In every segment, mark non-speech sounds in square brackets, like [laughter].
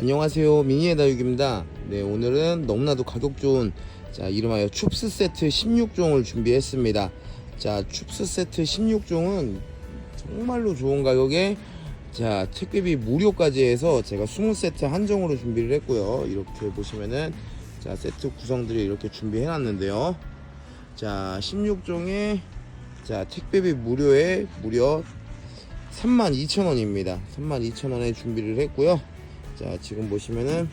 안녕하세요. 미니의 다육입니다. 네 오늘은 너무나도 가격 좋은 자 이름하여 춥스 세트 16종을 준비했습니다. 자 춥스 세트 16종은 정말로 좋은 가격에 자 택배비 무료까지 해서 제가 20세트 한정으로 준비를 했고요. 이렇게 보시면은 자 세트 구성들이 이렇게 준비해 놨는데요. 자 16종에 자 택배비 무료에 무려 32,000원입니다. 32,000원에 준비를 했고요 자 지금 보시면은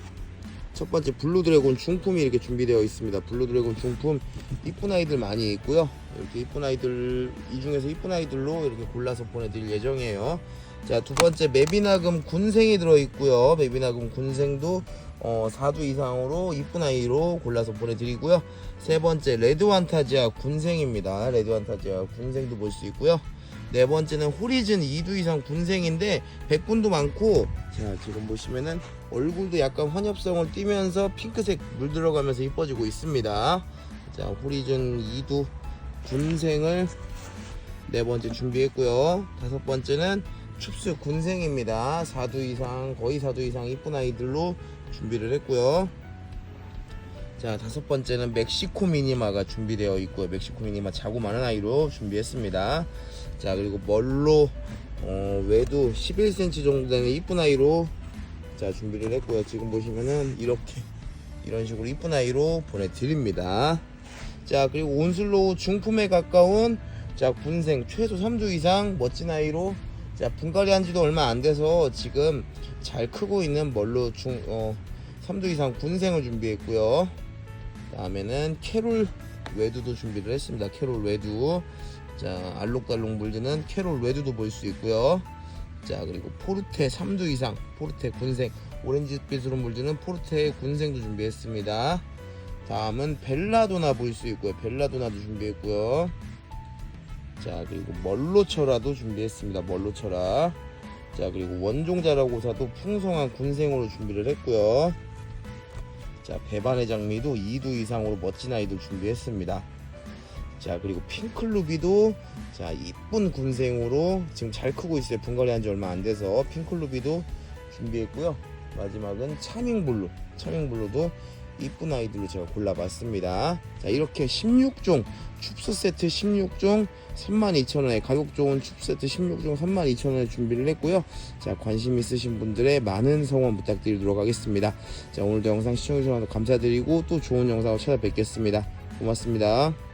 첫 번째 블루 드래곤 중품이 이렇게 준비되어 있습니다. 블루 드래곤 중품 이쁜 아이들 많이 있고요. 이렇게 이쁜 아이들 이 중에서 이쁜 아이들로 이렇게 골라서 보내드릴 예정이에요. 자 두 번째 메비나금 군생이 들어 있고요. 메비나금 군생도 어, 4두 이상으로 이쁜 아이로 골라서 보내드리고요. 세 번째 레드 완타지아 군생입니다. 레드 완타지아 군생도 볼 수 있고요 네 번째는 호리즌 2두 이상 군생인데 백분도 많고 자 지금 보시면은 얼굴도 약간 환엽성을 띠면서 핑크색 물 들어가면서 이뻐지고 있습니다. 자 호리즌 2두 군생을 네 번째 준비했고요. 다섯 번째는 춥스 군생입니다. 4두 이상 거의 4두 이상 이쁜 아이들로 준비를 했고요 자 다섯 번째는 멕시코 미니마가 준비되어 있고요. 멕시코 미니마 자고 많은 아이로 준비했습니다. 자 그리고 멀로 어, 외도 11cm 정도 되는 이쁜 아이로 자 준비를 했고요. 지금 보시면은 이렇게 [laughs] 이런 식으로 이쁜 아이로 보내드립니다. 자 그리고 온슬로우 중품에 가까운 자 군생 최소 3주 이상 멋진 아이로 자 분갈이 한 지도 얼마 안 돼서 지금 잘 크고 있는 멀로 중 어, 3주 이상 군생을 준비했고요 다음에는 캐롤 외두도 준비를 했습니다. 캐롤 외두. 자 알록달록 물드는 캐롤 외두도 볼 수 있고요. 자 그리고 포르테 3두 이상 포르테 군생 오렌지빛으로 물드는 포르테 군생도 준비했습니다. 다음은 벨라도나 볼 수 있고요. 벨라도나도 준비했고요. 자 그리고 멀로철화도 준비했습니다. 멀로철화 자 그리고 원종자라고사도 풍성한 군생으로 준비를 했고요 자 배반의 장미도 2두 이상으로 멋진 아이들 준비했습니다. 자 그리고 핑클루비도 자 이쁜 군생으로 지금 잘 크고 있어요. 분갈이 한 지 얼마 안 돼서 핑클루비도 준비했고요. 마지막은 차밍블루 차밍블루도 이쁜 아이들로 제가 골라봤습니다. 자 이렇게 16종 춥스 세트 16종 32,000원에 가격 좋은 춥스 세트 16종 32,000원에 준비를 했고요. 자 관심 있으신 분들의 많은 성원 부탁드리도록 하겠습니다. 자 오늘도 영상 시청해주셔서 감사드리고 또 좋은 영상으로 찾아뵙겠습니다. 고맙습니다